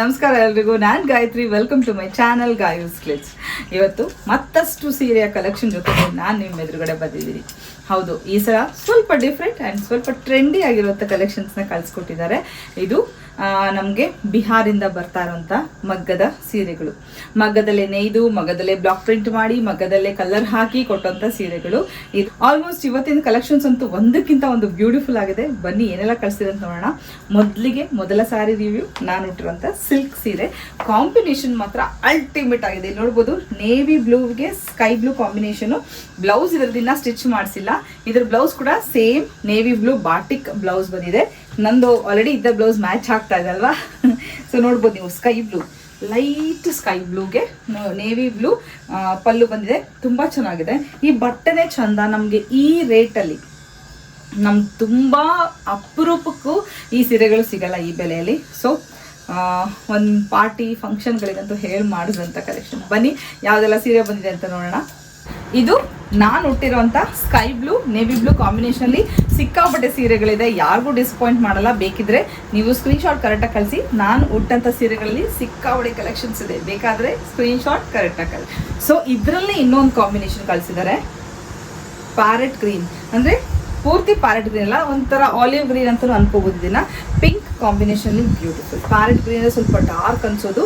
ನಮಸ್ಕಾರ ಎಲ್ರಿಗೂ. ನಾನು Gayathri. Welcome to my channel Gayus ಕ್ಲಿಟ್ಸ್ ಇವತ್ತು ಮತ್ತಷ್ಟು ಸೀರೆಯ ಕಲೆಕ್ಷನ್ ಜೊತೆಗೆ ನಾನು ನಿಮ್ಮ ಎದುರುಗಡೆ ಬಂದಿದ್ದೀನಿ. ಹೌದು, ಈ ಸಲ ಸ್ವಲ್ಪ ಡಿಫ್ರೆಂಟ್ ಆ್ಯಂಡ್ ಸ್ವಲ್ಪ ಟ್ರೆಂಡಿ ಆಗಿರುವಂಥ ಕಲೆಕ್ಷನ್ಸ್ನ ಕಳಿಸ್ಕೊಟ್ಟಿದ್ದಾರೆ. ಇದು ನಮಗೆ ಬಿಹಾರಿಂದ ಬರ್ತಾ ಇರುವಂಥ ಮಗ್ಗದ ಸೀರೆಗಳು. ಮಗ್ಗದಲ್ಲೇ ನೇಯ್ದು, ಮಗ್ಗದಲ್ಲೇ ಬ್ಲಾಕ್ ಪ್ರಿಂಟ್ ಮಾಡಿ, ಮಗ್ಗದಲ್ಲೇ ಕಲರ್ ಹಾಕಿ ಕೊಟ್ಟಂತ ಸೀರೆಗಳು. ಇದು ಆಲ್ಮೋಸ್ಟ್ ಇವತ್ತಿನ ಕಲೆಕ್ಷನ್ಸ್ ಅಂತೂ ಒಂದಕ್ಕಿಂತ ಒಂದು ಬ್ಯೂಟಿಫುಲ್ ಆಗಿದೆ. ಬನ್ನಿ, ಏನೆಲ್ಲ ಕಳಿಸಿದೆ ಅಂತ ನೋಡೋಣ. ಮೊದಲಿಗೆ ಮೊದಲ ಸಾರಿ ರಿವ್ಯೂ ನಾನು ಉಟ್ಟಿರೋಂಥ ಸಿಲ್ಕ್ ಸೀರೆ. ಕಾಂಬಿನೇಷನ್ ಮಾತ್ರ ಅಲ್ಟಿಮೇಟ್ ಆಗಿದೆ. ಇಲ್ಲಿ ನೋಡ್ಬೋದು ನೇವಿ ಬ್ಲೂಗೆ ಸ್ಕೈ ಬ್ಲೂ ಕಾಂಬಿನೇಷನು ಬ್ಲೌಸ್ ಇದರದಿನ್ನ ಸ್ಟಿಚ್ ಮಾಡಿಸಿಲ್ಲ. ಇದ್ರ ಬ್ಲೌಸ್ ಕೂಡ same navy blue batik blouse ಬಂದಿದೆ. ನಂದು ಆಲ್ರೆಡಿ ಇದ್ದ ಬ್ಲೌಸ್ ಮ್ಯಾಚ್ ಆಗ್ತಾ ಇದೆ ಅಲ್ವಾ? ಸೊ ನೋಡ್ಬೋದು ನೀವು ಸ್ಕೈ ಬ್ಲೂ ಲೈಟ್ ಸ್ಕೈ ಬ್ಲೂಗೆ ನೇವಿ ಬ್ಲೂ ಪಲ್ಲು ಬಂದಿದೆ. ತುಂಬ ಚೆನ್ನಾಗಿದೆ. ಈ ಬಟ್ಟೆನೇ ಚಂದ ನಮಗೆ ಈ ರೇಟಲ್ಲಿ ನಮ್ಗೆ ತುಂಬ ಅಪರೂಪಕ್ಕೂ ಈ ಸೀರೆಗಳು ಸಿಗಲ್ಲ ಈ ಬೆಲೆಯಲ್ಲಿ. ಸೊ ಒಂದು ಪಾರ್ಟಿ ಫಂಕ್ಷನ್ಗಳಿಗಂತೂ ಹೇಳಿ ಮಾಡಿದಂಥ ಕಲೆಕ್ಷನ್ ಬನ್ನಿ, ಯಾವುದೆಲ್ಲ ಸೀರೆ ಬಂದಿದೆ ಅಂತ ನೋಡೋಣ. ಇದು ನಾನು ಹುಟ್ಟಿರುವಂಥ ಸ್ಕೈ ಬ್ಲೂ, ನೇವಿ ಬ್ಲೂ ಕಾಂಬಿನೇಷನಲ್ಲಿ ಸಿಕ್ಕಾಪಟ್ಟೆ ಸೀರೆಗಳಿದೆ. ಯಾರಿಗೂ ಡಿಸಪಾಯಿಂಟ್ ಮಾಡಲ್ಲ. ಬೇಕಿದ್ರೆ ನೀವು ಸ್ಕ್ರೀನ್ಶಾಟ್ ಕರೆಕ್ಟಾಗಿ ಕಳಿಸಿ. ನಾನು ಉಟ್ಟಂಥ ಸೀರೆಗಳಲ್ಲಿ ಸಿಕ್ಕಾಪಟ್ಟೆ ಕಲೆಕ್ಷನ್ಸ್ ಇದೆ. ಬೇಕಾದರೆ ಸ್ಕ್ರೀನ್ಶಾಟ್ ಕರೆಕ್ಟಾಗಿ ಕಳಿಸಿ. ಸೊ ಇದರಲ್ಲೇ ಇನ್ನೊಂದು ಕಾಂಬಿನೇಷನ್ ಕಳಿಸಿದ್ದಾರೆ. ಪ್ಯಾರೆಟ್ ಗ್ರೀನ್ ಅಂದರೆ ಪೂರ್ತಿ ಪ್ಯಾರೆಟ್ ಗ್ರೀನ್ ಅಲ್ಲ, ಒಂಥರ ಆಲಿವ್ ಗ್ರೀನ್ ಅಂತಲೂ ಅನ್ಕೋಬೋದು ಇದನ್ನ. Pink combination beautiful parrot green ಸ್ವಲ್ಪ ಡಾರ್ಕ್ ಅನ್ಸೋದು.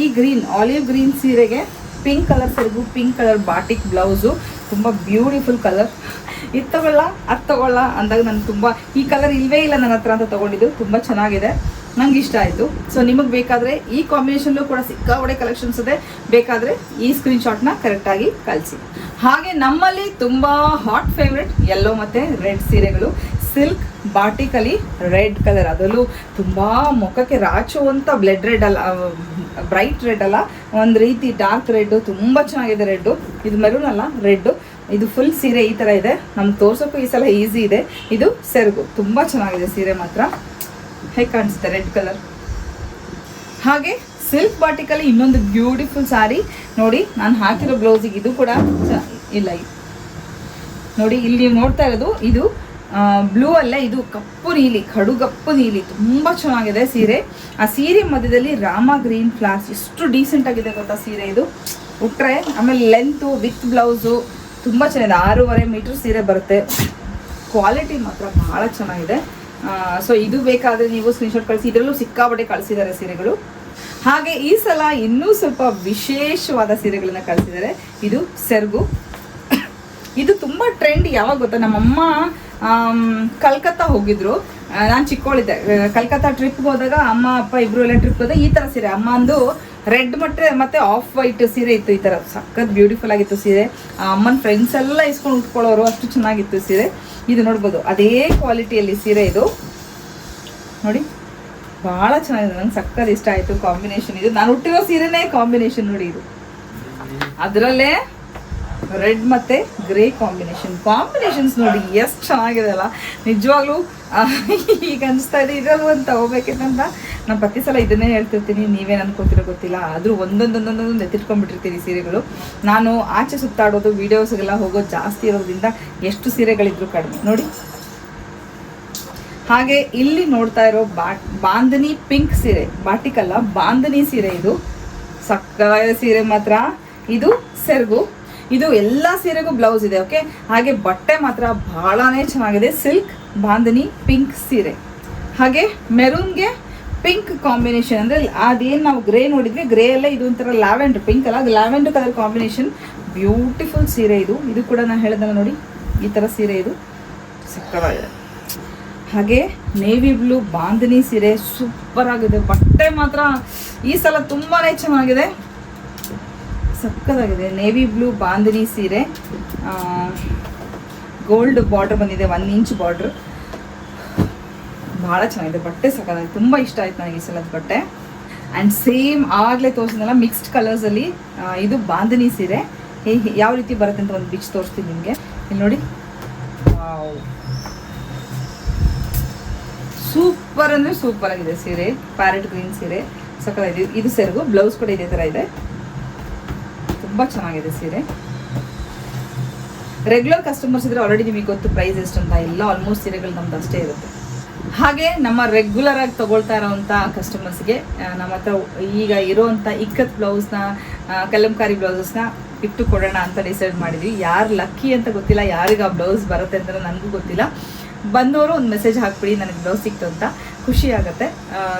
ಈ ಗ್ರೀನ್ ಆಲಿವ್ ಗ್ರೀನ್ ಸೀರೆಗೆ ಪಿಂಕ್ ಕಲರ್ ಸೆರಗು ಪಿಂಕ್ ಕಲರ್ ಬಾಟಿಕ್ ಬ್ಲೌಸು ತುಂಬ ಬ್ಯೂಟಿಫುಲ್ ಕಲರ್ ಇದು ತಗೊಳ್ಳ, ಅದು ತಗೊಳ್ಳ ಅಂದಾಗ ನಾನು ತುಂಬ, ಈ ಕಲರ್ ಇಲ್ವೇ ಇಲ್ಲ ನನ್ನ ಹತ್ರ ಅಂತ ತೊಗೊಂಡಿದ್ದು, ತುಂಬ ಚೆನ್ನಾಗಿದೆ. ನಂಗೆ ಇಷ್ಟ ಆಯಿತು. ಸೊ ನಿಮಗೆ ಬೇಕಾದರೆ ಈ ಕಾಂಬಿನೇಷನ್ಲು ಕೂಡ ಸಿಕ್ಕಾವಡೆ ಕಲೆಕ್ಷನ್ಸ್ ಇದೆ. ಬೇಕಾದರೆ ಈ ಸ್ಕ್ರೀನ್ಶಾಟ್ನ ಕರೆಕ್ಟಾಗಿ ಕಳಿಸಿ. ಹಾಗೆ ನಮ್ಮಲ್ಲಿ ತುಂಬ ಹಾಟ್ ಫೇವ್ರೆಟ್ ಎಲ್ಲೋ ಮತ್ತು ರೆಡ್ ಸೀರೆಗಳು. ಸಿಲ್ಕ್ ಬಾಟಿಕಲಿ ರೆಡ್ ಕಲರ್ ಅದರಲ್ಲೂ ತುಂಬ ಮುಖಕ್ಕೆ ರಾಚುವಂಥ ಬ್ಲೆಡ್ ರೆಡ್ ಅಲ್ಲ ಬ್ರೈಟ್ ರೆಡ್ ಅಲ್ಲ, ಒಂದು ರೀತಿ ಡಾರ್ಕ್ ರೆಡ್ಡು ತುಂಬ ಚೆನ್ನಾಗಿದೆ ರೆಡ್ಡು ಇದು ಮೆರೂನ್ ಅಲ್ಲ ರೆಡ್ಡು ಇದು ಫುಲ್ ಸೀರೆ ಈ ಥರ ಇದೆ. ನಮ್ಗೆ ತೋರ್ಸೋಕ್ಕೂ ಈ ಸಲ ಈಸಿ ಇದೆ. ಇದು ಸೆರಗು. ತುಂಬ ಚೆನ್ನಾಗಿದೆ ಸೀರೆ ಮಾತ್ರ. ಹೇಗೆ ಕಾಣಿಸುತ್ತೆ ರೆಡ್ ಕಲರ್ ಹಾಗೆ ಸಿಲ್ಕ್ ಬಾಟಿಕಲ್ಲಿ ಇನ್ನೊಂದು ಬ್ಯೂಟಿಫುಲ್ ಸಾರಿ ನೋಡಿ, ನಾನು ಹಾಕಿರೋ ಬ್ಲೌಸಿಗೆ ಇದು ಕೂಡ ಇಲ್ಲ ನೋಡಿ, ಇಲ್ಲಿ ನೀವು ನೋಡ್ತಾ ಇರೋದು, ಇದು ಬ್ಲೂ ಅಲ್ಲ, ಇದು ಕಪ್ಪು ನೀಲಿ, ಕಡುಗಪ್ಪು ನೀಲಿ. ತುಂಬ ಚೆನ್ನಾಗಿದೆ ಸೀರೆ. ಆ ಸೀರೆ ಮಧ್ಯದಲ್ಲಿ ರಾಮ ಗ್ರೀನ್ ಫ್ಲಾಸ್ ಎಷ್ಟು ಡೀಸೆಂಟ್ ಆಗಿದೆ ಗೊತ್ತಾ ಸೀರೆ ಇದು? ಉಟ್ರೆ, ಆಮೇಲೆ ಲೆಂತು ವಿತ್ ಬ್ಲೌಸು ತುಂಬ ಚೆನ್ನಾಗಿದೆ. ಆರೂವರೆ ಮೀಟ್ರ್ ಸೀರೆ ಬರುತ್ತೆ. ಕ್ವಾಲಿಟಿ ಮಾತ್ರ ಭಾಳ ಚೆನ್ನಾಗಿದೆ. ಸೊ ಇದು ಬೇಕಾದರೆ ನೀವು ಸ್ಕ್ರೀನ್ಶಾಟ್ ಕಳಿಸಿ. ಇದರಲ್ಲೂ ಸಿಕ್ಕಾಪಟ್ಟೆ ಕಳಿಸಿದ್ದಾರೆ ಸೀರೆಗಳು. ಹಾಗೆ ಈ ಸಲ ಇನ್ನೂ ಸ್ವಲ್ಪ ವಿಶೇಷವಾದ ಸೀರೆಗಳನ್ನ ಕಳಿಸಿದ್ದಾರೆ. ಇದು ಸೆರಗು. ಇದು ತುಂಬ ಟ್ರೆಂಡ್ ಯಾವಾಗ ಗೊತ್ತಾ? ನಮ್ಮಮ್ಮ ಕಲ್ಕತ್ತಾ ಹೋಗಿದ್ರು. ನಾನು ಚಿಕ್ಕವಳಿದ್ದೆ ಕಲ್ಕತ್ತಾ ಟ್ರಿಪ್ಗೆ ಹೋದಾಗ ಅಮ್ಮ, ಅಪ್ಪ ಇಬ್ರು ಎಲ್ಲ ಟ್ರಿಪ್ ಹೋದಾಗ ಈ ಥರ ಸೀರೆ. ಅಮ್ಮ ಅಂದು ರೆಡ್ ಮತ್ತೆ ಮತ್ತೆ ಆಫ್ ವೈಟ್ ಸೀರೆ ಇತ್ತು ಈ ಥರ ಸಖತ್ ಬ್ಯೂಟಿಫುಲ್ ಆಗಿತ್ತು ಸೀರೆ. ಅಮ್ಮನ ಫ್ರೆಂಡ್ಸ್ ಎಲ್ಲ ಇಸ್ಕೊಂಡು ಉಟ್ಕೊಳ್ಳೋರು ಅಷ್ಟು ಚೆನ್ನಾಗಿತ್ತು ಸೀರೆ. ಇದು ನೋಡ್ಬೋದು. ಅದೇ ಕ್ವಾಲಿಟಿಯಲ್ಲಿ ಸೀರೆ ಇದು. ನೋಡಿ, ಭಾಳ ಚೆನ್ನಾಗಿದೆ. ನಂಗೆ ಸಕ್ಕತ್ ಇಷ್ಟ ಆಯಿತು ಕಾಂಬಿನೇಷನ್ ಇದು. ನಾನು ಹುಟ್ಟಿರೋ ಸೀರೆನೇ ಕಾಂಬಿನೇಷನ್ ನೋಡಿ ಇದು. ಅದರಲ್ಲೇ ರೆಡ್ ಮತ್ತೆ ಗ್ರೇ ಕಾಂಬಿನೇಷನ್. ಕಾಂಬಿನೇಷನ್ಸ್ ನೋಡಿ ಎಷ್ಟು ಚೆನ್ನಾಗಿದೆ ಅಲ್ಲ. ನಿಜವಾಗ್ಲೂ ಈಗ ಅನಿಸ್ತಾ ಇದೆ, ಇದರಲ್ಲೂ ಒಂದು ನಾನು ಪ್ರತಿ ಸಲ ಇದನ್ನೇ ಹೇಳ್ತಿರ್ತೀನಿ, ನೀವೇನು ಅನ್ಕೋತಿರೋ ಗೊತ್ತಿಲ್ಲ. ಆದರೂ ಒಂದೊಂದೊಂದೊಂದೊಂದು ಎತ್ತಿಟ್ಕೊಂಡ್ಬಿಟ್ಟಿರ್ತೀನಿ ಸೀರೆಗಳು. ನಾನು ಆಚೆ ಸುತ್ತಾಡೋದು, ವೀಡಿಯೋಸ್ಗೆಲ್ಲ ಹೋಗೋದು ಜಾಸ್ತಿ ಇರೋದ್ರಿಂದ ಎಷ್ಟು ಸೀರೆಗಳಿದ್ರು ಕಡಿಮೆ. ನೋಡಿ. ಹಾಗೆ ಇಲ್ಲಿ ನೋಡ್ತಾ ಇರೋ ಬಾ ಬಾಂಧನಿ ಪಿಂಕ್ ಸೀರೆ. ಬಾಟಿಕಲ್ಲ ಬಾಂಧನಿ ಸೀರೆ ಇದು. ಸಕ್ಕ ಸೀರೆ ಮಾತ್ರ. ಇದು ಸೆರಗು. ಇದು ಎಲ್ಲ ಸೀರೆಗೂ ಬ್ಲೌಸ್ ಇದೆ ಓಕೆ ಹಾಗೆ ಬಟ್ಟೆ ಮಾತ್ರ ಬಹಳನೇ ಚೆನ್ನಾಗಿದೆ. ಸಿಲ್ಕ್ ಬಾಂಧನಿ ಪಿಂಕ್ ಸೀರೆ. ಹಾಗೆ ಮೆರೂನ್ಗೆ ಪಿಂಕ್ ಕಾಂಬಿನೇಷನ್ ಅಂದರೆ ಅದೇನು ನಾವು ಗ್ರೇ ನೋಡಿದ್ವಿ ಗ್ರೇ ಎಲ್ಲ ಇದು ಒಂಥರ ಲ್ಯಾವೆಂಡರ್ ಪಿಂಕ್ ಅಲ್ಲ ಲ್ಯಾವೆಂಡರ್ ಕಲರ್ ಕಾಂಬಿನೇಷನ್. ಬ್ಯೂಟಿಫುಲ್ ಸೀರೆ ಇದು. ಇದು ಕೂಡ ನಾನು ಹೇಳಿದಲ್ಲ ನೋಡಿ ಈ ಥರ ಸೀರೆ ಇದು. ಸಕ್ಕತ್ತಾಗಿದೆ ಹಾಗೆ ನೇವಿ ಬ್ಲೂ ಬಾಂಧನಿ ಸೀರೆ ಸೂಪರ್ ಆಗಿದೆ. ಬಟ್ಟೆ ಮಾತ್ರ ಈ ಸಲ ತುಂಬಾನೇ ಚೆನ್ನಾಗಿದೆ. ಸಕ್ಕತ್ತಾಗಿದೆ ನೇವಿ ಬ್ಲೂ ಬಾಂಧನಿ ಸೀರೆ. ಗೋಲ್ಡ್ ಬಾರ್ಡ್ರ್ ಬಂದಿದೆ ಒನ್ ಇಂಚ್ ಬಾರ್ಡ್ರ್ ಭಾಳ ಚೆನ್ನಾಗಿದೆ. ಬಟ್ಟೆ ಸಕ್ಕತ್ತಾಗಿದೆ ತುಂಬ ಇಷ್ಟ ಆಯ್ತು ನನಗೆ ಈ ಸಲದ ಬಟ್ಟೆ. ಆ್ಯಂಡ್ ಸೇಮ್ ಆಗಲೇ ತೋರಿಸಿದ್ನಲ್ಲ ಮಿಕ್ಸ್ಡ್ ಕಲರ್ಸಲ್ಲಿ ಇದು ಬಾಂಧನಿ ಸೀರೆ. ಹೇ- ಯಾವ ರೀತಿ ಬರುತ್ತೆ ಅಂತ ಒಂದು ಬಿಚ್ ತೋರಿಸ್ತೀನಿ ನಿಮಗೆ. ಇಲ್ಲಿ ನೋಡಿ. ಸೂಪರ್ ಅಂದರೆ ಸೂಪರ್ ಆಗಿದೆ ಸೀರೆ. ಪ್ಯಾರೆಟ್ ಗ್ರೀನ್ ಸೀರೆ. ಸಕ್ಕತ್ತಾಗಿದೆ ಇದು ಸೆರಗು ಬ್ಲೌಸ್ ಕೂಡ ಇದೇ ಥರ ಇದೆ. ತುಂಬ ಚೆನ್ನಾಗಿದೆ ಸೀರೆ. ರೆಗ್ಯುಲರ್ ಕಸ್ಟಮರ್ಸ್ ಇದ್ರೆ ಆಲ್ರೆಡಿ ನಿಮಗೆ ಗೊತ್ತು ಪ್ರೈಸ್ ಎಷ್ಟು ಅಂತ. ಎಲ್ಲ ಆಲ್ಮೋಸ್ಟ್ ಸೀರೆಗಳು ನಮ್ದು ಅಷ್ಟೇ ಇರುತ್ತೆ. ಹಾಗೆ ನಮ್ಮ ರೆಗ್ಯುಲರ್ ಆಗಿ ತಗೊಳ್ತಾ ಇರೋವಂಥ ಕಸ್ಟಮರ್ಸ್ಗೆ ನಮ್ಮ ಹತ್ರ ಈಗ ಇರೋವಂಥ ಇಕ್ಕತ್ ಬ್ಲೌಸ್ನ ಕಲಂಕಾರಿ ಬ್ಲೌಸಸ್ನ ಇಟ್ಟು ಕೊಡೋಣ ಅಂತ ಡಿಸೈಡ್ ಮಾಡಿದ್ವಿ. ಯಾರು ಲಕ್ಕಿ ಅಂತ ಗೊತ್ತಿಲ್ಲ, ಯಾರಿಗೆ ಆ ಬ್ಲೌಸ್ ಬರುತ್ತೆ ಅಂತ ನನಗೂ ಗೊತ್ತಿಲ್ಲ. ಬಂದವರು ಒಂದು ಮೆಸೇಜ್ ಹಾಕ್ಬಿಡಿ, ನನಗೆ ಬ್ಲೌಸ್ ಸಿಕ್ತು ಅಂತ. ಖುಷಿ ಆಗುತ್ತೆ.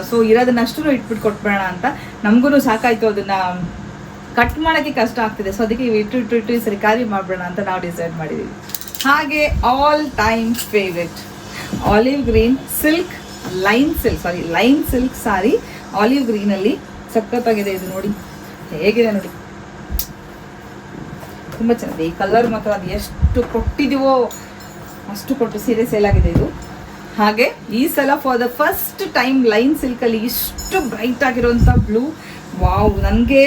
ಸೊ ಇರೋದನ್ನಷ್ಟು ಇಟ್ಬಿಟ್ಟು ಕೊಟ್ಬಿಡೋಣ ಅಂತ. ನಮಗೂ ಸಾಕಾಯಿತು ಅದನ್ನ ಕಟ್ ಮಾಡೋಕ್ಕೆ ಕಷ್ಟ ಆಗ್ತಿದೆ. ಸೊ ಅದಕ್ಕೆ ಇಟ್ಟು ಇಟ್ಟು ಇಟ್ಟು ಈ ಸರಿ ಖಾಲಿ ಮಾಡ್ಬಿಡೋಣ ಅಂತ ನಾವು ಡಿಸೈಡ್ ಮಾಡಿದ್ದೀವಿ ಹಾಗೆ all time favourite olive green silk line silk sari line silk sari olive ಗ್ರೀನಲ್ಲಿ ಸಖತ್ತಾಗಿದೆ ಇದು ನೋಡಿ. ಹೇಗಿದೆ ನೋಡಿ. ತುಂಬ ಚೆನ್ನಾಗಿದೆ. ಈ ಕಲರ್ ಮಾತ್ರ ಅದು ಎಷ್ಟು ಕೊಟ್ಟಿದೀವೋ ಅಷ್ಟು ಕೊಟ್ಟು ಸೀರೆ ಸೇಲ್ ಆಗಿದೆ ಇದು. ಹಾಗೆ ಈ ಸಲ for the first time line ಸಿಲ್ಕಲ್ಲಿ ಇಷ್ಟು ಬ್ರೈಟ್ ಆಗಿರುವಂಥ ಬ್ಲೂ ವಾವ್, ನನಗೆ,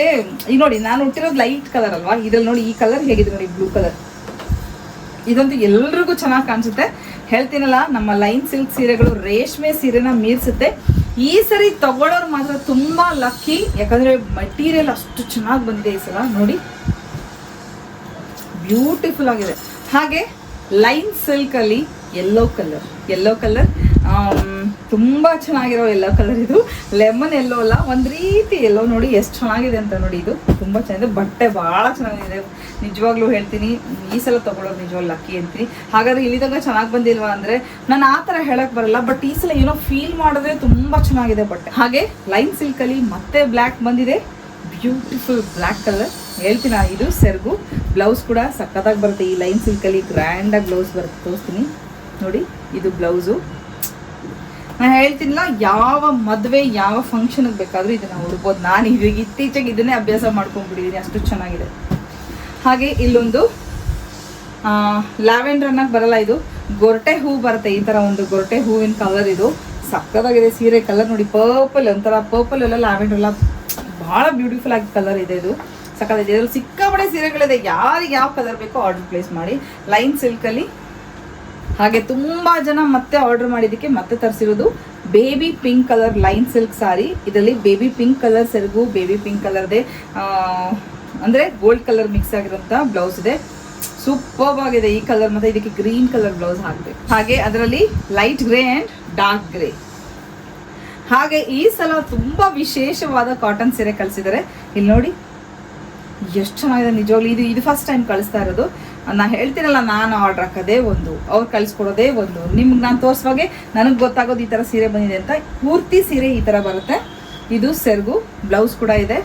ಈಗ ನೋಡಿ, ನಾನು ಹುಟ್ಟಿರೋದು ಲೈಟ್ ಕಲರ್ ಅಲ್ವಾ? ಇದ್ರಲ್ಲಿ ನೋಡಿ ಈ ಕಲರ್ ಹೇಗಿದೆ ನೋಡಿ ಬ್ಲೂ ಕಲರ್ ಇದಂತೂ ಎಲ್ರಿಗೂ ಚೆನ್ನಾಗಿ ಕಾಣಿಸುತ್ತೆ. ಹೇಳ್ತೀನಲ್ಲ, ನಮ್ಮ ಲೈನ್ ಸಿಲ್ಕ್ ಸೀರೆಗಳು ರೇಷ್ಮೆ ಸೀರೆನ ಮೀರಿಸುತ್ತೆ. ಈ ಸರಿ ತಗೊಳ್ಳೋರು ಮಾತ್ರ ತುಂಬಾ ಲಕ್ಕಿ ಯಾಕಂದ್ರೆ ಮಟೀರಿಯಲ್ ಅಷ್ಟು ಚೆನ್ನಾಗಿ ಬಂದಿದೆ ಈ ಸಲ, ನೋಡಿ. ಬ್ಯೂಟಿಫುಲ್ ಆಗಿದೆ. ಹಾಗೆ, ಲೈನ್ ಸಿಲ್ಕ್ ಅಲ್ಲಿ ಯೆಲ್ಲೋ ಕಲರ್ ಯೆಲ್ಲೋ ಕಲರ್ ತುಂಬಾ ಚೆನ್ನಾಗಿರೋ ಎಲ್ಲೋ ಕಲರ್ ಇದು. ಲೆಮನ್ ಎಲ್ಲೋ ಅಲ್ಲ. ಒಂದು ರೀತಿ ಎಲ್ಲೋ ನೋಡಿ ಎಷ್ಟು ಚೆನ್ನಾಗಿದೆ ಅಂತ ನೋಡಿ ಇದು. ತುಂಬಾ ಚೆನ್ನಾಗಿದೆ. ಬಟ್ಟೆ ಬಹಳ ಚೆನ್ನಾಗಿದೆ. ನಿಜವಾಗ್ಲೂ ಹೇಳ್ತೀನಿ. ಈ ಸಲ ತಗೊಳ್ಳೋದು ನಿಜವಾಗ್ಲೂ ಲಕ್ಕಿ ಅಂತೀನಿ. ಹಾಗಾದ್ರೆ ಇಲ್ಲಿ ತನಕ ಚೆನ್ನಾಗಿ ಬಂದಿಲ್ವಾ ಅಂದ್ರೆ, ನಾನು ಆ ಥರ ಹೇಳಕ್ ಬರಲ್ಲ ಬಟ್ ಈ ಸಲ ಏನೋ ಫೀಲ್ ಮಾಡಿದ್ರೆ ತುಂಬಾ ಚೆನ್ನಾಗಿದೆ ಬಟ್ಟೆ. ಹಾಗೆ ಲೈನ್ ಸಿಲ್ಕ್ ಅಲ್ಲಿ ಮತ್ತೆ ಬ್ಲ್ಯಾಕ್ ಬಂದಿದೆ. ಬ್ಯೂಟಿಫುಲ್ ಬ್ಲ್ಯಾಕ್ ಕಲರ್ ಹೇಳ್ತೀನಿ ಇದು? ಸೆರ್ಗು. ಬ್ಲೌಸ್ ಕೂಡ ಸಕ್ಕತ್ತಾಗಿ ಬರುತ್ತೆ. ಈ ಲೈನ್ ಸಿಲ್ಕಲ್ಲಿ ಗ್ರ್ಯಾಂಡಾಗಿ ಬ್ಲೌಸ್ ಬರುತ್ತೆ ತೋರಿಸ್ತೀನಿ. ನೋಡಿ, ಇದು ಬ್ಲೌಸು ನಾನು ಹೇಳ್ತೀನಿಲ್ಲ, ಯಾವ ಮದುವೆ, ಯಾವ ಫಂಕ್ಷನ್ಗೆ ಬೇಕಾದರೂ ಇದನ್ನು ಉಡ್ಬೋದು ನಾನು ಇವಾಗ ಇತ್ತೀಚೆಗೆ ಇದನ್ನೇ ಅಭ್ಯಾಸ ಮಾಡ್ಕೊಂಡ್ಬಿಟ್ಟಿದ್ದೀನಿ ಅಷ್ಟು ಚೆನ್ನಾಗಿದೆ. ಹಾಗೆ ಇಲ್ಲೊಂದು ಲ್ಯಾವೆಂಡರ್ ಅನ್ನಕ್ಕೆ ಬರಲ್ಲ ಇದು. ಗೊರಟೆ ಹೂ ಬರುತ್ತೆ, ಈ ಥರ ಒಂದು ಗೊರಟೆ ಹೂವಿನ ಕಲರ್ ಇದು. ಸಕ್ಕತ್ತಾಗಿದೆ ಸೀರೆ ಕಲರ್ ನೋಡಿ ಪರ್ಪಲ್ ಒಂಥರ ಪರ್ಪಲ್ ಎಲ್ಲ ಲ್ಯಾವೆಂಡರ್ ಎಲ್ಲ ಭಾಳ ಬ್ಯೂಟಿಫುಲ್ ಆಗಿ ಕಲರ್ ಇದೆ ಇದು. ಸಕ್ಕತ್ತಾಗಿದೆ. ಇದ್ರಲ್ಲಿ ಸಿಕ್ಕಾಪಡೆ ಸೀರೆಗಳಿದೆ. ಯಾರಿಗೆ ಯಾವ ಕಲರ್ ಬೇಕೋ ಆರ್ಡರ್ ಪ್ಲೇಸ್ ಮಾಡಿ. ಲೈನ್ ಸಿಲ್ಕಲ್ಲಿ ಹಾಗೆ ತುಂಬಾ ಜನ ಮತ್ತೆ ಆರ್ಡರ್ ಮಾಡಿದ್ದಕ್ಕೆ ಮತ್ತೆ ತರಿಸಿರೋದು baby pink colour line silk sari ಇದರಲ್ಲಿ ಬೇಬಿ ಪಿಂಕ್ ಕಲರ್ ಸೆರಗು ಬೇಬಿ ಪಿಂಕ್ ಕಲರ್ದೇ ಅಂದ್ರೆ ಗೋಲ್ಡ್ ಕಲರ್ ಮಿಕ್ಸ್ ಆಗಿರೋಂಥ ಬ್ಲೌಸ್ ಇದೆ. ಸೂಪರ್ ಆಗಿದೆ ಈ ಕಲರ್ ಮತ್ತೆ ಇದಕ್ಕೆ ಗ್ರೀನ್ ಕಲರ್ ಬ್ಲೌಸ್ ಹಾಕ್ಬೇಕು. ಹಾಗೆ ಅದರಲ್ಲಿ light grey and dark grey ಹಾಗೆ ಈ ಸಲ ತುಂಬಾ ವಿಶೇಷವಾದ ಕಾಟನ್ ಸೀರೆ ಕಳಿಸಿದ್ದಾರೆ. ಇಲ್ಲಿ ನೋಡಿ, ಎಷ್ಟು ಚೆನ್ನಾಗಿದೆ ನಿಜವಾಗ್ಲು. ಇದು ಇದು ಫಸ್ಟ್ ಟೈಮ್ ಕಳಿಸ್ತಾ ಇರೋದು. ನಾ ಹೇಳ್ತೀನಲ್ಲ, ನಾನು ಆರ್ಡರ್ ಹಾಕೋದೇ ಒಂದು, ಅವ್ರು ಕಳಿಸ್ಕೊಡೋದೇ ಒಂದು. ನಿಮ್ಗೆ ನಾನು ತೋರಿಸುವಾಗೆ ನನಗೆ ಗೊತ್ತಾಗೋದು ಈ ಥರ ಸೀರೆ ಬಂದಿದೆ ಅಂತ. ಪೂರ್ತಿ ಸೀರೆ ಈ ಥರ ಬರುತ್ತೆ. ಇದು ಸೆರಗು, ಬ್ಲೌಸ್ ಕೂಡ ಇದೆ.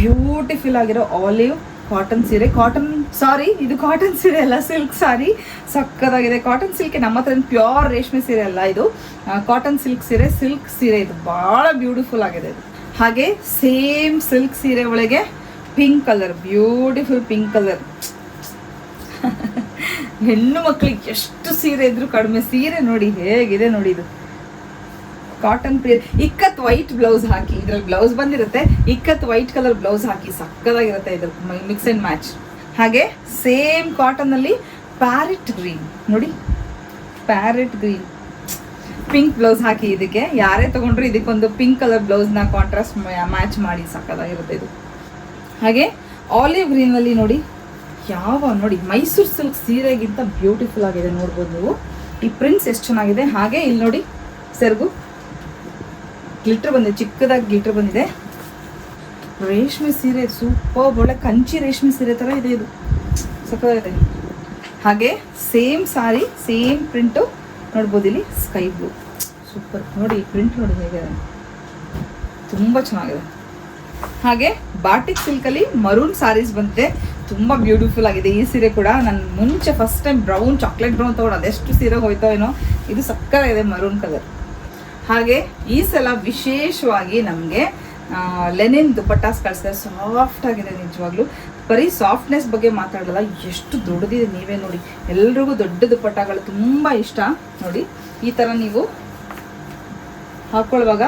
ಬ್ಯೂಟಿಫುಲ್ ಆಗಿರೋ ಆಲಿವ್ ಕಾಟನ್ ಸೀರೆ. ಕಾಟನ್, ಸಾರಿ, ಇದು ಕಾಟನ್ ಸೀರೆ ಅಲ್ಲ, ಸಿಲ್ಕ್ ಸಾರಿ. ಸಕ್ಕದಾಗಿದೆ. ಕಾಟನ್ ಸಿಲ್ಕ್ ನಮ್ಮ ಹತ್ರ ಪ್ಯೂರ್ ರೇಷ್ಮೆ ಸೀರೆ ಅಲ್ಲ ಇದು. ಕಾಟನ್ ಸಿಲ್ಕ್ ಸೀರೆ ಸಿಲ್ಕ್ ಸೀರೆ ಇದು. ಭಾಳ ಬ್ಯೂಟಿಫುಲ್ ಆಗಿದೆ ಇದು. ಹಾಗೆ ಸೇಮ್ ಸಿಲ್ಕ್ ಸೀರೆ ಒಳಗೆ pink colour, beautiful pink colour. ಹೆಣ್ಣು ಮಕ್ಕಳಿಗೆ ಎಷ್ಟು ಸೀರೆ ಇದ್ರು ಕಡಿಮೆ ಸೀರೆ ನೋಡಿ ಹೇಗಿದೆ ನೋಡಿ ಇದು. ಕಾಟನ್ ಪ್ರಿಯ ಇಕ್ಕತ್ ವೈಟ್ ಬ್ಲೌಸ್ ಹಾಕಿ, ಇದ್ರಲ್ಲಿ ಬ್ಲೌಸ್ ಬಂದಿರುತ್ತೆ. ಇಕ್ಕತ್ ವೈಟ್ ಕಲರ್ ಬ್ಲೌಸ್ ಹಾಕಿ ಸಕ್ಕದಾಗಿರುತ್ತೆ ಇದ್ರ ಮಿಕ್ಸ್ ಅಂಡ್ ಮ್ಯಾಚ್ ಹಾಗೆ ಸೇಮ್ ಕಾಟನ್ ಅಲ್ಲಿ ಪ್ಯಾರೆಟ್ ಗ್ರೀನ್ ನೋಡಿ ಪ್ಯಾರೆಟ್ ಗ್ರೀನ್ ಪಿಂಕ್ ಬ್ಲೌಸ್ ಹಾಕಿ ಇದಕ್ಕೆ. ಯಾರೇ ತಗೊಂಡ್ರು ಇದಕ್ಕೊಂದು ಪಿಂಕ್ ಕಲರ್ ಬ್ಲೌಸ್ನ ಕಾಂಟ್ರಾಸ್ಟ್ ಮ್ಯಾಚ್ ಮಾಡಿ ಸಕ್ಕದಾಗಿರುತ್ತೆ ಇದು. ಹಾಗೆ ಆಲಿವ್ ಗ್ರೀನಲ್ಲಿ ನೋಡಿ ಯಾವ, ನೋಡಿ, ಮೈಸೂರು ಸಿಲ್ಕ್ ಸೀರೆಗಿಂತ ಬ್ಯೂಟಿಫುಲ್ ಆಗಿದೆ, ನೋಡ್ಬೋದು ನೀವು. ಈ ಪ್ರಿಂಟ್ಸ್ ಎಷ್ಟು ಚೆನ್ನಾಗಿದೆ? ಹಾಗೆ ಇಲ್ಲಿ ನೋಡಿ, ಸೆರಗು. ಗ್ಲಿಟ್ರ್ ಬಂದಿದೆ, ಚಿಕ್ಕದಾಗಿ ಗ್ಲಿಟ್ರ್ ಬಂದಿದೆ. ರೇಷ್ಮೆ ಸೀರೆ ಸೂಪರ್ ಒಳ್ಳೆ ಕಂಚಿ ರೇಷ್ಮೆ ಸೀರೆ ಥರ ಇದೆ ಇದು. ಸಕ್ಕದಾಗಿದೆ ಹಾಗೆ ಸೇಮ್ ಸಾರಿ ಸೇಮ್ ಪ್ರಿಂಟು ನೋಡ್ಬೋದು ಇಲ್ಲಿ ಸ್ಕೈ ಬ್ಲೂ ಸೂಪರ್ ನೋಡಿ ಪ್ರಿಂಟ್ ನೋಡಿ ಹೇಗೆ ತುಂಬ ಚೆನ್ನಾಗಿದೆ. ಹಾಗೆ ಬಾಟಿಕ್ ಸಿಲ್ಕಲ್ಲಿ ಮರೂನ್ ಸಾರೀಸ್ ಬಂದಿದೆ. ತುಂಬ ಬ್ಯೂಟಿಫುಲ್ ಆಗಿದೆ. ಈ ಸೀರೆ ಕೂಡ ನಾನು ಮುಂಚೆ first time brown chocolate brown ತೊಗೊಂಡು ಅದೆಷ್ಟು ಸೀರೆ ಹೋಯ್ತೋ ಏನೋ, ಇದು ಇದೆ ಮರೂನ್ ಕಲರ್ ಹಾಗೆ ಈ ಸಲ ವಿಶೇಷವಾಗಿ ನಮಗೆ ಲೆನಿನ್ ದುಪಟ್ಟಾಸ್ ಕಳಿಸ್ತಾರೆ ಸಾಫ್ಟ್ ಆಗಿದೆ ನಿಜವಾಗ್ಲೂ. ಬರೀ ಸಾಫ್ಟ್ನೆಸ್ ಬಗ್ಗೆ ಮಾತಾಡಲ್ಲ, ಎಷ್ಟು ದೊಡ್ಡದಿದೆ ನೀವೇ ನೋಡಿ. ಎಲ್ರಿಗೂ ದೊಡ್ಡ ದುಪಟ್ಟಾಗಳು ತುಂಬ ಇಷ್ಟ. ನೋಡಿ, ಈ ಥರ ನೀವು ಹಾಕೊಳ್ಳುವಾಗ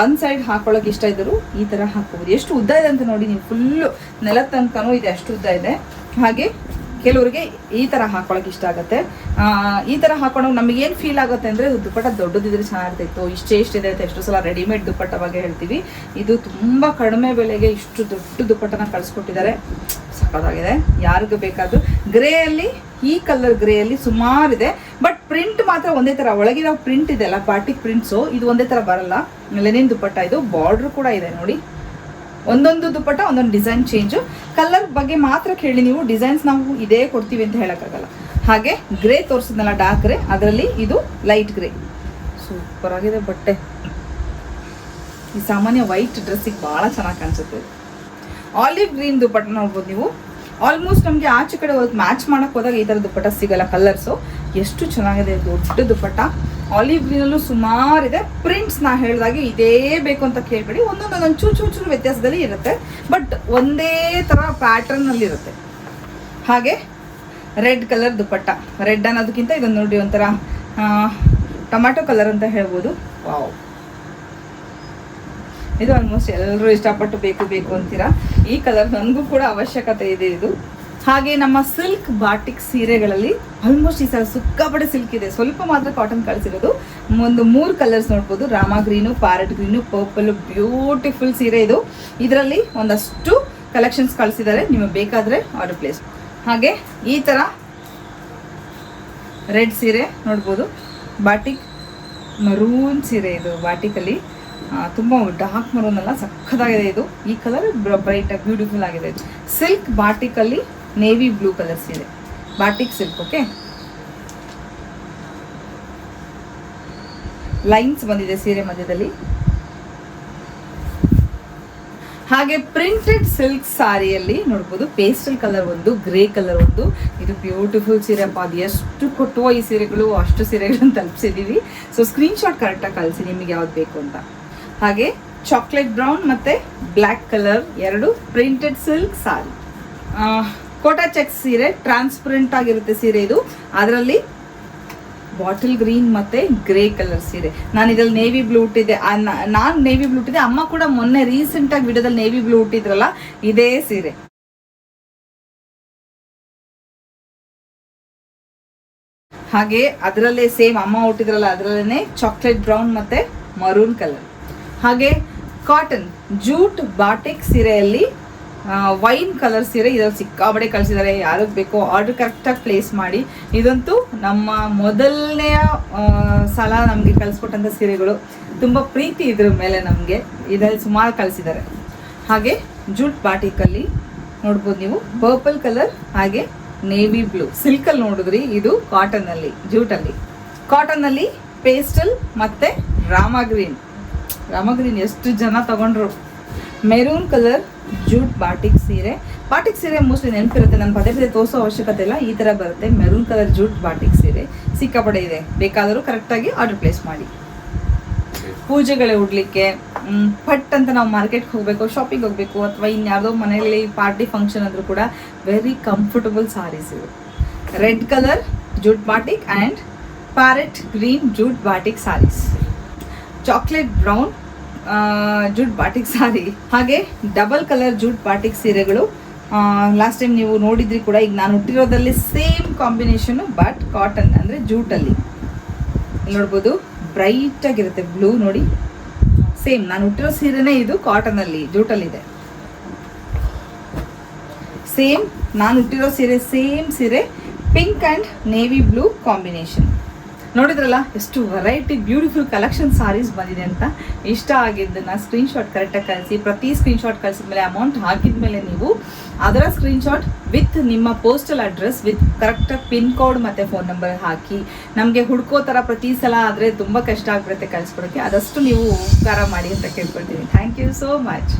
ಒಂದ್ ಸೈಡ್ ಹಾಕೊಳ್ಳೋಕೆ ಇಷ್ಟ ಇದ್ದರೂ ಈ ತರ ಹಾಕೋಬಹುದು ಎಷ್ಟು ಉದ್ದ ಇದೆ ಅಂತ ನೋಡಿ, ನೀವು ಫುಲ್ಲು ನೆಲ ತನಕನೂ ಇದೆ, ಅಷ್ಟು ಉದ್ದ ಇದೆ. ಹಾಗೆ ಕೆಲವರಿಗೆ ಈ ತರ ಹಾಕೊಳ್ಳೋಕೆ ಇಷ್ಟ ಆಗುತ್ತೆ. ಈ ತರ ಹಾಕೊಂಡಾಗ ನಮಗೇನು ಫೀಲ್ ಆಗುತ್ತೆ ಅಂದ್ರೆ ದುಪ್ಪಟ್ಟ ದೊಡ್ಡದಿದ್ರೆ ಚೆನ್ನಾಗಿರ್ತಿತ್ತು ಇಷ್ಟೇ ಇಷ್ಟಿದೆ ಅಂತ ಎಷ್ಟು ಸಲ ರೆಡಿಮೇಡ್ ದುಪ್ಪಟ್ಟ ಬಗ್ಗೆ ಹೇಳ್ತೀವಿ. ಇದು ತುಂಬಾ ಕಡಿಮೆ ಬೆಲೆಗೆ ಇಷ್ಟು ದೊಡ್ಡ ದುಪ್ಪಟ್ಟನ ಕಳಿಸ್ಕೊಟ್ಟಿದ್ದಾರೆ. ಸಕ್ಕತ್ತಾಗಿದೆ ಯಾರಿಗೂ ಬೇಕಾದ್ರು ಗ್ರೇ ಅಲ್ಲಿ ಈ ಕಲರ್ ಗ್ರೇ ಅಲ್ಲಿ ಸುಮಾರಿದೆ. ಬಟ್ ಪ್ರಿಂಟ್ ಮಾತ್ರ ಒಂದೇ ತರ. ಒಳಗಿರೋ ಪ್ರಿಂಟ್ ಇದೆಲ್ಲ ಬಾಟಿಕ್ ಪ್ರಿಂಟ್ಸು, ಇದು ಒಂದೇ ತರ ಬರಲ್ಲ. ಲೆನಿನ್ ದುಪ್ಪಟ್ಟ ಇದು, ಬಾರ್ಡರ್ ಕೂಡ ಇದೆ ನೋಡಿ. ಒಂದೊಂದು ದುಪ್ಪಟ್ಟ ಒಂದೊಂದು ಡಿಸೈನ್ ಚೇಂಜು. ಕಲರ್ ಬಗ್ಗೆ ಮಾತ್ರ ಕೇಳಿ ನೀವು. ಡಿಸೈನ್ಸ್ ನಾವು ಇದೇ ಕೊಡ್ತೀವಿ ಅಂತ ಹೇಳೋಕ್ಕಾಗಲ್ಲ. ಹಾಗೆ ಗ್ರೇ ತೋರಿಸಿದ್ನಲ್ಲ ಡಾರ್ಕ್ ಗ್ರೇ, ಅದರಲ್ಲಿ ಇದು ಲೈಟ್ ಗ್ರೇ. ಸೂಪರ್ ಆಗಿದೆ ಬಟ್ಟೆ. ಈ ಸಾಮಾನ್ಯ ವೈಟ್ ಡ್ರೆಸ್ಸಿಗೆ ಭಾಳ ಚೆನ್ನಾಗಿ ಕಾಣಿಸುತ್ತೆ. ಆಲಿವ್ ಗ್ರೀನ್ ದುಪ್ಪಟ್ಟ ನೋಡ್ಬೋದು ನೀವು. ಆಲ್ಮೋಸ್ಟ್ ನಮಗೆ ಆಚೆ ಕಡೆ ಹೋಗಿ ಮ್ಯಾಚ್ ಮಾಡೋಕ್ಕೆ ಹೋದಾಗ ಈ ಥರ ದುಪ್ಪಟ್ಟ ಸಿಗಲ್ಲ ಕಲರ್ಸು ಎಷ್ಟು ಚೆನ್ನಾಗಿದೆ ದೊಡ್ಡ ದುಪ್ಪಟ್ಟ. ಆಲಿವ್ ಗ್ರೀನಲ್ಲೂ ಸುಮಾರಿದೆ ಪ್ರಿಂಟ್ಸ್ ನಾ ಹೇಳಿದಾಗೆ ಇದೇ ಬೇಕು ಅಂತ ಕೇಳಬೇಡಿ. ಒಂದೊಂದು ಚೂರು ಚೂರು ಚೂರು ವ್ಯತ್ಯಾಸದಲ್ಲಿ ಇರುತ್ತೆ. ಬಟ್ ಒಂದೇ ಥರ ಪ್ಯಾಟರ್ನಲ್ಲಿ ಇರುತ್ತೆ. ಹಾಗೆ ರೆಡ್ ಕಲರ್ ದುಪ್ಪಟ್ಟ. ರೆಡ್ ಅನ್ನೋದಕ್ಕಿಂತ ಇದೊಂದು ನೋಡಿ ಒಂಥರ ಟೊಮ್ಯಾಟೊ ಕಲರ್ ಅಂತ ಹೇಳ್ಬೋದು. ವಾವ್ ಇದು ಆಲ್ಮೋಸ್ಟ್ ಎಲ್ಲರೂ ಇಷ್ಟಪಟ್ಟು ಬೇಕು ಬೇಕು ಅಂತೀರಾ? ಈ ಕಲರ್ ನನಗೂ ಕೂಡ ಅವಶ್ಯಕತೆ ಇದೆ ಇದು. ಹಾಗೆ ನಮ್ಮ ಸಿಲ್ಕ್ ಬಾಟಿಕ್ ಸೀರೆಗಳಲ್ಲಿ ಆಲ್ಮೋಸ್ಟ್ ಈ ಸಲ ಸಿಕ್ಕಾಪಟ್ಟೆ ಸಿಲ್ಕ್ ಇದೆ. ಸ್ವಲ್ಪ ಮಾತ್ರ ಕಾಟನ್ ಕಳಿಸಿರೋದು. ಒಂದು ಮೂರು ಕಲರ್ಸ್ ನೋಡ್ಬೋದು. Rama green parrot green purple beautiful ಸೀರೆ ಇದು. ಇದರಲ್ಲಿ ಒಂದಷ್ಟು ಕಲೆಕ್ಷನ್ಸ್ ಕಳಿಸಿದ್ದಾರೆ. ನಿಮಗೆ ಬೇಕಾದರೆ ಆರ್ಡರ್ ಪ್ಲೇಸ್ ಹಾಗೆ ಈ ಥರ ರೆಡ್ ಸೀರೆ ನೋಡ್ಬೋದು. ಬಾಟಿಕ್ ಮರೂನ್ ಸೀರೆ ಇದು ಬಾಟಿಕಲ್ಲಿ. ತುಂಬ ಡಾರ್ಕ್ ಮರೂನ್ ಅಲ್ಲ ಸಖತ್ತಾಗಿದೆ ಇದು. ಈ ಕಲರ್ ಬ್ರೈಟ್ ಬ್ಯೂಟಿಫುಲ್ ಆಗಿದೆ. ಸಿಲ್ಕ್ ಬಾಟಿಕಲ್ಲಿ ನೇವಿ ಬ್ಲೂ ಕಲರ್ ಇದೆ. ಬಾಟಿಕ್ ಸಿಲ್ಕ್ ಓಕೆ ಲೈನ್ಸ್ ಬಂದಿದೆ ಸೀರೆ ಮಧ್ಯದಲ್ಲಿ. ಹಾಗೆ ಪ್ರಿಂಟೆಡ್ ಸಿಲ್ಕ್ ಸಾರಿಯಲ್ಲಿ ನೋಡ್ಬೋದು ಪೇಸ್ಟಲ್ ಕಲರ್ ಒಂದು ಗ್ರೇ ಕಲರ್ ಒಂದು. ಇದು ಬ್ಯೂಟಿಫುಲ್ ಸೀರೆ ಅಪ್ಪ, ಅದು ಎಷ್ಟು ಕೊಟ್ಟುವ ಈ ಸೀರೆಗಳು, ಅಷ್ಟು ಸೀರೆಗಳನ್ನು ತಲುಪಿಸಿದ್ದೀವಿ. ಸೊ ಸ್ಕ್ರೀನ್ಶಾಟ್ ಕರೆಕ್ಟಾಗಿ ಕಳಿಸಿ, ನಿಮಗೆ ಯಾವ್ದು ಬೇಕು ಅಂತ. ಹಾಗೆ ಚಾಕ್ಲೇಟ್ ಬ್ರೌನ್ ಮತ್ತು ಬ್ಲ್ಯಾಕ್ ಕಲರ್ ಎರಡು printed silk sari Kota check ಸೀರೆ ಟ್ರಾನ್ಸ್ಪರೆಂಟ್ ಆಗಿರುತ್ತೆ ಸೀರೆ ಇದು. ಅದರಲ್ಲಿ ಬಾಟಲ್ ಗ್ರೀನ್ ಮತ್ತೆ ಗ್ರೇ ಕಲರ್ ಸೀರೆ. ನಾನು ಇದ್ರಲ್ಲಿ ನೇವಿ ಬ್ಲೂ ಹುಟ್ಟಿದ್ದೆ ನಾನು ನೇವಿ ಬ್ಲೂ ಹುಟ್ಟಿದ್ದೆ ಅಮ್ಮ ಕೂಡ ಮೊನ್ನೆ ರೀಸೆಂಟ್ ಆಗಿ ವಿಡಿಯೋದಲ್ಲಿ ನೇವಿ ಬ್ಲೂ ಹುಟ್ಟಿದ್ರಲ್ಲ ಇದೇ ಸೀರೆ. ಹಾಗೆ ಅದರಲ್ಲೇ ಸೇಮ್ ಅಮ್ಮ ಹುಟ್ಟಿದ್ರಲ್ಲ ಅದರಲ್ಲೇ ಚಾಕ್ಲೇಟ್ ಬ್ರೌನ್ ಮತ್ತೆ ಮರೂನ್ ಕಲರ್ ಹಾಗೆ ಕಾಟನ್ ಜೂಟ್ ಬಾಟಿಕ್ ಸೀರೆಯಲ್ಲಿ ವೈನ್ ಕಲರ್ ಸೀರೆ ಇದ್ರಲ್ಲಿ ಸಿಕ್ಕಾಬಡೆ ಕಳಿಸಿದ್ದಾರೆ. ಯಾರಿಗೆ ಬೇಕೋ ಆರ್ಡರ್ ಕರೆಕ್ಟಾಗಿ ಪ್ಲೇಸ್ ಮಾಡಿ. ಇದಂತೂ ನಮ್ಮ ಮೊದಲನೆಯ ಸಲ ನಮಗೆ ಕಳಿಸ್ಕೊಟ್ಟಂಥ ಸೀರೆಗಳು. ತುಂಬ ಪ್ರೀತಿ ಇದ್ರ ಮೇಲೆ ನಮಗೆ ಇದರಲ್ಲಿ ಸುಮಾರು ಕಳಿಸಿದ್ದಾರೆ. ಹಾಗೆ ಜೂಟ್ ಬಾಟಿಕಲ್ಲಿ ನೋಡ್ಬೋದು ನೀವು. ಪರ್ಪಲ್ ಕಲರ್ ಹಾಗೆ ನೇವಿ ಬ್ಲೂ ಸಿಲ್ಕಲ್ಲಿ ನೋಡಿದ್ರಿ, ಇದು ಕಾಟನಲ್ಲಿ ಜೂಟಲ್ಲಿ ಕಾಟನಲ್ಲಿ ಪೇಸ್ಟಲ್ ಮತ್ತೆ ರಾಮ ಗ್ರೀನ್ ರಾಮ ಗ್ರೀನ್ ಎಷ್ಟು ಜನ ತಗೊಂಡ್ರು? ಮೆರೂನ್ ಕಲರ್ ಜೂಟ್ ಬಾಟಿಕ್ ಸೀರೆ. ಬಾಟಿಕ್ ಸೀರೆ ಮೋಸ್ಟ್ಲಿ ನೆನಪಿರುತ್ತೆ ನಾನು ಪದೇ ಪದೇ ತೋರಿಸೋ ಅವಶ್ಯಕತೆ ಇಲ್ಲ. ಈ ಥರ ಬರುತ್ತೆ. ಮೆರೂನ್ ಕಲರ್ ಜೂಟ್ ಬಾಟಿಕ್ ಸೀರೆ. ಸಿಕ್ಕಾಪಡೆ ಇದೆ. ಬೇಕಾದರೂ ಕರೆಕ್ಟಾಗಿ ಆರ್ಡರ್ ಪ್ಲೇಸ್ ಮಾಡಿ. ಪೂಜೆಗಳೇ ಉಡ್ಲಿಕ್ಕೆ ಪಟ್ ಅಂತ ನಾವು ಮಾರ್ಕೆಟ್ಗೆ ಹೋಗಬೇಕು ಶಾಪಿಂಗ್ ಹೋಗಬೇಕು ಅಥವಾ ಇನ್ಯಾವುದೋ ಮನೆಯಲ್ಲಿ ಪಾರ್ಟಿ ಫಂಕ್ಷನ್ ಆದರೂ ಕೂಡ ವೆರಿ ಕಂಫರ್ಟಬಲ್ ಸಾರೀಸ್ ಇವು. Red colour jute batik and parrot green jute batik sarees chocolate brown jute batik sari, ಹಾಗೆ ಡಬಲ್ ಕಲರ್ ಜೂಟ್ ಬಾಟಿಕ್ ಸೀರೆಗಳು. ಲಾಸ್ಟ್ ಟೈಮ್ ನೀವು ನೋಡಿದ್ರಿ ಕೂಡ, ಈಗ ನಾನು ಹುಟ್ಟಿರೋದಲ್ಲಿ ಸೇಮ್ ಕಾಂಬಿನೇಷನ್ ಬಟ್ ಕಾಟನ್ ಅಂದರೆ ಜೂಟಲ್ಲಿ. ನೋಡ್ಬೋದು ಬ್ರೈಟ್ ಆಗಿರುತ್ತೆ ಬ್ಲೂ ನೋಡಿ. ಸೇಮ್ ನಾನು ಹುಟ್ಟಿರೋ ಸೀರೆನೇ ಇದು ಕಾಟನ್ ಅಲ್ಲಿ ಜೂಟಲ್ಲಿದೆ. ಸೇಮ್ ನಾನು ಹುಟ್ಟಿರೋ ಸೀರೆ ಸೇಮ್ ಸೀರೆ pink and navy blue combination ನೋಡಿದ್ರಲ್ಲ, ಎಷ್ಟು ವೆರೈಟಿ ಬ್ಯೂಟಿಫುಲ್ ಕಲೆಕ್ಷನ್ ಸಾರೀಸ್ ಬಂದಿದೆ ಅಂತ? ಇಷ್ಟ ಆಗಿದ್ದನ್ನ ಸ್ಕ್ರೀನ್ಶಾಟ್ ಕರೆಕ್ಟಾಗಿ ಕಳಿಸಿ, ಪ್ರತಿ ಸ್ಕ್ರೀನ್ಶಾಟ್ ಕಳಿಸಿದ್ಮೇಲೆ ಅಮೌಂಟ್ ಹಾಕಿದ ಮೇಲೆ ನೀವು ಅದರ ಸ್ಕ್ರೀನ್ಶಾಟ್ ವಿತ್ ನಿಮ್ಮ ಪೋಸ್ಟಲ್ ಅಡ್ರೆಸ್ ವಿತ್ ಕರೆಕ್ಟಾಗಿ ಪಿನ್ ಕೋಡ್ ಮತ್ತು ಫೋನ್ ನಂಬರ್ ಹಾಕಿ, ನಮಗೆ ಹುಡ್ಕೋ ಥರ ಪ್ರತಿ ಸಲ ಆದರೆ ತುಂಬ ಕಷ್ಟ ಆಗ್ಬಿಡುತ್ತೆ ಕಳಿಸ್ಕೊಡೋಕ್ಕೆ ಅದಷ್ಟು ನೀವು ಉಪಕಾರ ಮಾಡಿ ಅಂತ ಕೇಳ್ಕೊಳ್ತೀನಿ. Thank you so much